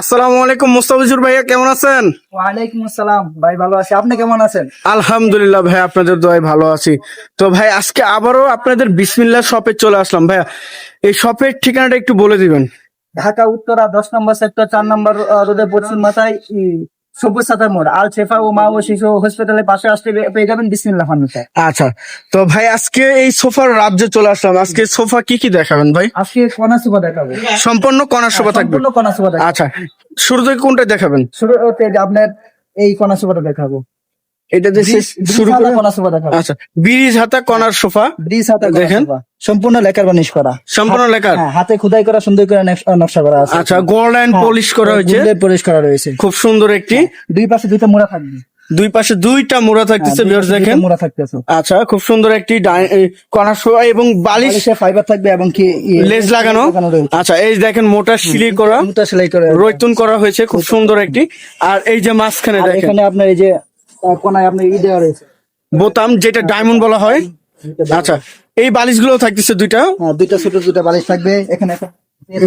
আসসালামু আলাইকুম মুস্তাফিজুর ভাইয়া কেমন আছেন? ওয়ালাইকুম আসসালাম। ভাই ভালো আছি। আপনি কেমন আছেন? আলহামদুলিল্লাহ ভাই আপনাদের দোয়ায় ভালো আছি। তো ভাই আজকে আবারও আপনাদের বিসমিল্লাহ শপে চলে আসলাম। ভাইয়া এই শপের ঠিকানাটা একটু বলে দিবেন। ঢাকা উত্তরা দশ নম্বর সেক্টর চার নম্বর রোদের পশ্চিম মাথায় সবুজ সাতার মোড়। আল শেফা ও মা ও শিশু হসপিটালের পাশে আসতে পেয়ে যাবেন বিসমিল্লাহ ফার্নিচার আচ্ছা তো ভাই আজকে এই সোফার রাজ্যে চলে আসলাম। আজকে সোফা কি কি দেখাবেন ভাই? আজকে কণা সোফা দেখাবো। সম্পূর্ণ কণা সোফা থাকবে। সম্পূর্ণ কণা সোফা আচ্ছা শুরু থেকে কোনটা দেখাবেন? শুরুতে আপনার এই কণা সোফাটা দেখাবো। এটা দিয়ে শুরু করে আচ্ছা ব্রিজ হাতা কনার সোফা। ব্রিজ হাতে দেখেন। সম্পূর্ণ লেকার বানিশ করা। সম্পূর্ণ লেখার হ্যাঁ, হাতে খোদাই করা সুন্দর করে নকশা করা আছে। আচ্ছা গোল্ড অ্যান্ড পলিশ করা হয়েছে। পরিশ করা রয়েছে। খুব সুন্দর একটি। দুই পাশে দুইটা মোড়া থাকবে। দুই পাশে দুইটা মোড়া থাকতেছে হ্যাঁ, ভিউয়ার্স দেখেন। মোড়া থাকতেছে। আচ্ছা খুব সুন্দর একটি এই সোফা এবং বালিশ ফাইবার থাকবে এবং কি লেজ লাগানো। আচ্ছা এই দেখেন মোটা সিলি করা। মুটা সেলাই করা। রৈতুন করা হয়েছে খুব সুন্দর একটি। আর এই যে মাঝখানে দেখেন। এখানে আপনার এই যে কোনায় আপনার ই দেওয়া রয়েছে। বোতাম যেটা ডায়মন্ড বলা হয়। আচ্ছা এই বালিশগুলো থাকতেছে দুইটা? হ্যাঁ দুইটা ছোট দুইটা বালিশ থাকবে। এখানে একটা-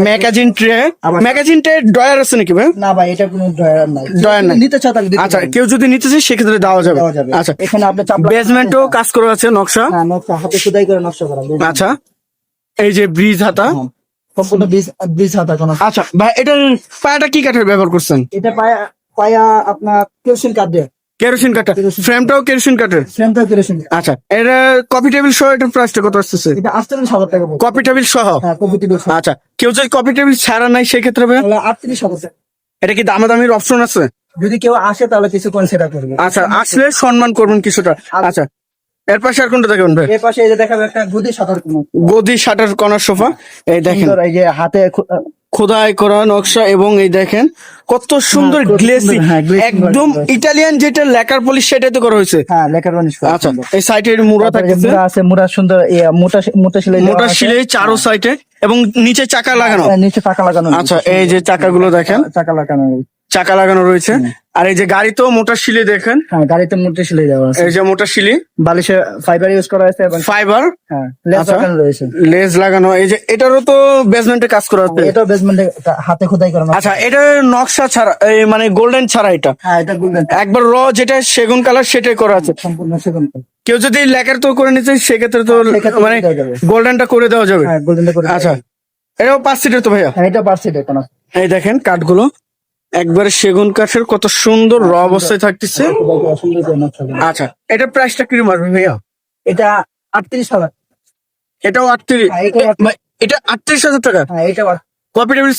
magazine tray magazine tray drawer আছে নাকি ভাই? না ভাই এটা কোনো ড্রয়ার নাই। Drawer নাই। নিতে চাও তাহলে আচ্ছা কেউ যদি নিতে চায় সেক্ষেত্রে দেওয়া যাবে। দেওয়া যাবে। আচ্ছা এখানে আপনি চাপলা বেসমেন্টও কাজ করা আছে নকশা। হ্যাঁ নকশা হাতে খোদাই করে নকশা করা আচ্ছা এই যে ব্রিজ হাতা। হ্যাঁ, সম্পূর্ণ বীজ বীজ হাতা কোনো। আচ্ছা ভাই এটার পায়াটা কি কাঠের ব্যবহার করছেন? এটা পায়া পায়া আপনার কেরোসিন কাঠ দিয়ে। Kerosene kerosene. ফ্রেমটাও কেরোসিন কাঠের ফ্রেমটা কেরোসিন আচ্ছা এটা কপি টেবিল সহ এটার প্রাইসটা কত আসতেছে? এটা আটত্রিশ হাজার টাকা। কপি টেবিল সহ? হ্যাঁ কপিটি আচ্ছা কেউ যদি কপি টেবিল ছাড়া নাই সেক্ষেত্রে তাহলে আটত্রিশ হাজার এটা কি দামাদামির অপশন আছে? যদি কেউ আসে তাহলে কিছু কনসিডার করবে। আচ্ছা আসলে সম্মান করবেন কিছুটা। আচ্ছা এর পাশে আর কোনটা দেখবেন ভাই এর পাশে এই যে দেখাবে একটা গুদি সাঁতার কোনো। গদি শাটার কর্নার সোফা। এই দেখেন। এই যে হাতে খোদাই করা নকশা এবং এই দেখেন কত সুন্দর হ্যাঁ, গ্লেসি হ্যাঁ, glazing একদম ইটালিয়ান যেটা লেকার পলিশ সেটাই তো করা হয়েছে। হ্যাঁ লেকার পলিশ আচ্ছা এই সাইডে মুড়া থাকে মুড়া আছে মুড়া সুন্দর মোটা মোটা সেলাই মোটা সিলাই চারো সাইডে এবং নিচে চাকা লাগানো। হ্যাঁ, নিচে চাকা লাগানো আচ্ছা এই যে চাকাগুলো দেখেন। চাকা লাগানো চাকা লাগানো রয়েছে। আর এই যে গাড়িতেও মোটা শিলে দেখেন। হ্যাঁ গাড়িতে মোটা সেলাই দেওয়া আছে। এই যে মোটা শিলি। বালিশে ফাইবার ইউজ করা হয়েছে এবং ফাইবার হ্যাঁ লেস আচ্ছা। লাগানো রয়েছে। লেজ লাগানো। এই যে এটারও তো বেসমেন্টে কাজ করা হচ্ছে। এটাও বেসমেন্টে হাতে খোদাই করানো আচ্ছা এটা নকশা ছাড়া এই মানে গোল্ডেন ছাড়া এটা? হ্যাঁ এটা গোল্ডেন একবার র যেটা সেগুন কালার সেটাই করা আছে। সম্পূর্ণ সেগুন কাঠ। কেউ যদি লেকার তো করে নিতে সেক্ষেত্রে তো সেক্ষেত্রে মানে। গোল্ডেনটা করে দেওয়া যাবে। হ্যাঁ গোল্ডেনটা করে আচ্ছা। এটাও পাঁচ সিটের তো ভাইয়া? হ্যাঁ এটা পার্সেট এখন আছে। এই দেখেন কাঠগুলো। একবারে সেগুন কাঠের কত সুন্দর র অবস্থায় থাকতেছে। আচ্ছা এটা প্রাইসটা কীরকম আসবে ভাইয়া? এটা আটত্রিশ হাজার। এটাও আটত্রিশ হ্যাঁ। এটা আটত্রিশ হাজার টাকা? হ্যাঁ এটা কপি টেবিল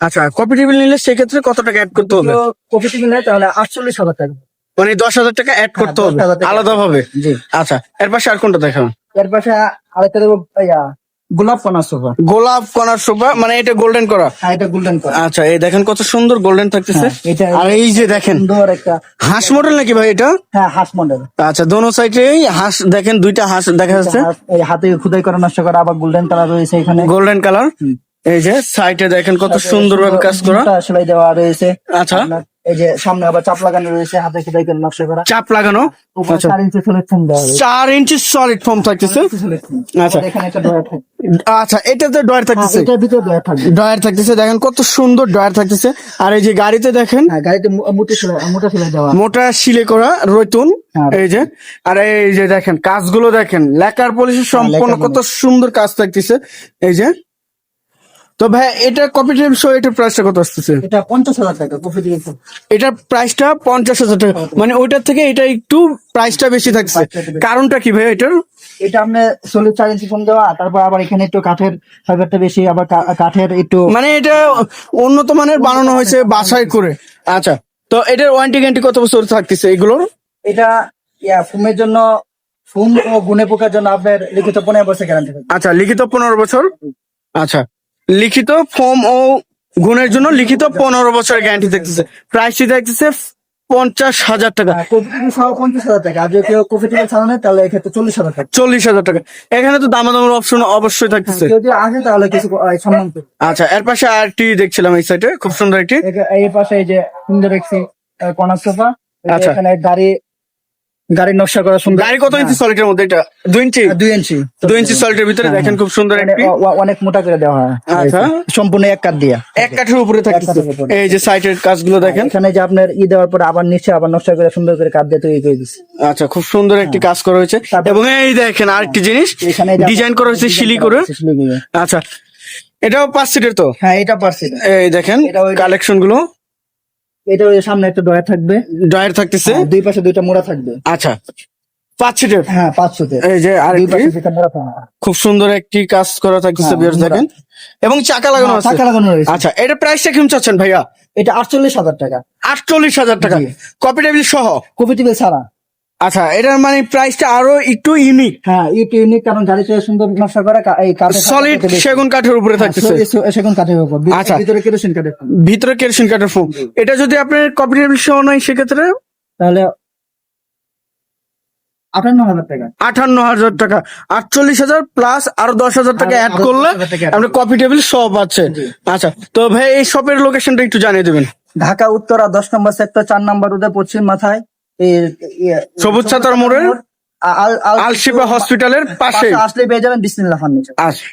আচ্ছা কপি টেবিল নিলে সেক্ষেত্রে কত টাকা অ্যাড করতে হবে? প্রফিটেবল নেয় তাহলে আটচল্লিশ হাজার টাকা। মানে দশ হাজার টাকা অ্যাড করতে হবে। 10,000 আলাদা ভাবে জি। আচ্ছা এর পাশে আর কোনটা দেখাবেন এর পাশে আরেকটা দেবো গোলাপ কনা সোফা। গোলাপ কনার সোফা মানে এটা গোল্ডেন করা? হ্যাঁ এটা গোল্ডেন করা। আচ্ছা এই দেখেন কত সুন্দর গোল্ডেন থাকতেছে। হ্যাঁ, এটা আর এই যে দেখেন সুন্দর একটা হাঁস মডেল নাকি ভাই এটা? হ্যাঁ হাঁস মডেল আচ্ছা দোনো সাইডে হাঁস দেখেন দুইটা হাঁস দেখা যাচ্ছে। এই হাতে খুদাই করা নষ্ট করা আবার গোল্ডেন কালার রয়েছে এখানে। Golden colour. এই যে সাইডে দেখেন কত সুন্দর ভাবে কাজ করা। সেলাই দেওয়া রয়েছে। আচ্ছা। এই যে সামনে আবার চাপ লাগানো রয়েছে হাতে খুদাই করে নকশা করা। চাপ লাগানো? আচ্ছা। চার ইঞ্চি ফুলের থম দেওয়া চার ইঞ্চি সলিড ফর্ম থাকতেছে? আচ্ছা। এখানে একটা ড্রয়ার থাকবে। আচ্ছা এটাতে ডয়ার হ্যাঁ, থাকতেছে? এটার ভিতরে ড্রয়ার থাকবে। ডয়ার থাকতেছে দেখেন কত সুন্দর ডয়ার থাকতেছে। আর এই যে গাড়িতে দেখেন? হ্যাঁ গাড়িতে মোটা সেলাই মোটা সেলাই দেওয়া। মোটা শিলে করা রৈতুন হ্যাঁ। এই যে। আর এই যে দেখেন কাজগুলো দেখেন লেকার পলিশের সম্পূর্ণ কত সুন্দর কাজ থাকতেছে। এই যে। তো ভাই এটা কপি টেবিল শো এটার প্রাইসটা কত আসতেছে? এটা পঞ্চাশ হাজার টাকা এটার প্রাইসটা পঞ্চাশ হাজার টাকা। মানে ওইটার থেকে এটা একটু প্রাইসটা বেশি থাকছে। কারণটা কি ভাই এটার? এটা আপনার ষোলো চার ইঞ্চি ফোন দেওয়া তারপর আবার এখানে একটু কাঠের ফাইবারটা বেশি আবার কাঠের একটু মানে এটা উন্নত মানের বানানো হয়েছে বাসায় করে। আচ্ছা তো এটার ওয়ারেন্টি গ্যারান্টি কত বছর থাকতেছে এগুলোর? এটা ইয়া ফুমের জন্য ফুম ও গুনে পোকার জন্য আপনার লিখিত পনেরো বছর গ্যারান্টি আচ্ছা লিখিত পনেরো বছর? আচ্ছা লিখিত ফর্ম ও গুণের জন্য লিখিত পনেরো বছর গ্যারান্টি থাকতেছে। প্রাইসটি থাকতেছে পঞ্চাশ হাজার টাকা। পঞ্চাশ হাজার টাকা। আর যদি কেউ নেয় তাহলে এক্ষেত্রে চল্লিশ হাজার টাকা। চল্লিশ হাজার টাকা। এখানে তো দামাদামের অপশন অবশ্যই থাকতেছে। যদি আসে তাহলে কিছু সম্মান আচ্ছা এর পাশে আরেকটি দেখছিলাম এই সাইডে খুব সুন্দর একটি। একে- এই পাশে এই যে সুন্দর দেখছি কর্নার সোফা আচ্ছা। এখানে গাড়ি গাড়ির নকশা করা সুন্দর। গাড়ি কত ইঞ্চি সলিটের মধ্যে এটা? দুই ইঞ্চি হ্যাঁ, দুই ইঞ্চি দুই ইঞ্চি সলিটের ভিতরে হ্যাঁ, দেখেন খুব সুন্দর একটি। অনেক মোটা করে দেওয়া হয়। আচ্ছা। সম্পূর্ণ এক কাঠ দিয়া। এক কাঠের উপরে উপরে। এই যে সাইটের কাজগুলো দেখেন। এখানে যে আপনার ই দেওয়ার পরে আবার নিচে আবার নকশা করে সুন্দর করে কাঠ দিয়ে তৈরি করে দিচ্ছে। আচ্ছা খুব সুন্দর একটি কাজ করা হয়েছে। হ্যাঁ। এবং এই দেখেন আরেকটি জিনিস। ডিজাইন করা হয়েছে শিলি করে। আচ্ছা এটাও পাঁচ সিটের তো? হ্যাঁ এটা পারছি এই দেখেন এটা ওই- কালেকশনগুলো। এটা ওই সামনে একটা ডয়ার থাকবে। ডয়ার থাকতেছে? হ্যাঁ, দুই পাশে দুইটা মোড়া থাকবে। আচ্ছা পাঁচ সিটের? হ্যাঁ পাঁচশোতে এই যে আরেকটি? খুব সুন্দর একটি কাজ করা থাকতেছে হ্যাঁ, বিয়ার্স দেখেন। এবং চাকা লাগানো হ্যাঁ, আছে। চাকা লাগানো রয়েছে। আচ্ছা এটা প্রাইসটা কেমন চাচ্ছেন ভাইয়া? এটা আটচল্লিশ হাজার টাকা। আটচল্লিশ হাজার টাকা। কপি টেবিল সহ? কপি টেবিল ছাড়া। আচ্ছা এটার মানে প্রাইসটা আরও একটু ইউনিক হ্যাঁ একটু ইউনিক কারণ গাড়িতে সুন্দর নকশা করা এই কাঠের সলিড সেগুন কাঠের উপরে থাকতেছে। হ্যাঁ, সেগুন কাঠের উপর। আচ্ছা। ভিতরে কেরোসিন কাঠের ভিতরে কেরোসিন কাঠের ফোম এটা যদি আপনার কপি টেবিল সহ নয় সেক্ষেত্রে তাহলে আটান্ন হাজার টাকা। আটান্ন হাজার টাকা। আটচল্লিশ হাজার প্লাস আরও দশ হাজার টাকা অ্যাড করলে 10,000 টাকা add আপনি কপি টেবিল সহ পাচ্ছে আচ্ছা তো ভাই এই শপের লোকেশনটা একটু জানিয়ে দেবেন। ঢাকা উত্তরা দশ নম্বর সেক্টর চার নম্বর রোডে পশ্চিম মাথায়। সবুজ ছাতার মোড়ের আল- আল- আলশিফা হসপিটালের পাশে আসলে পেয়ে যাবেন বিসমিল্লাহ ফার্নিচার। আচ্ছা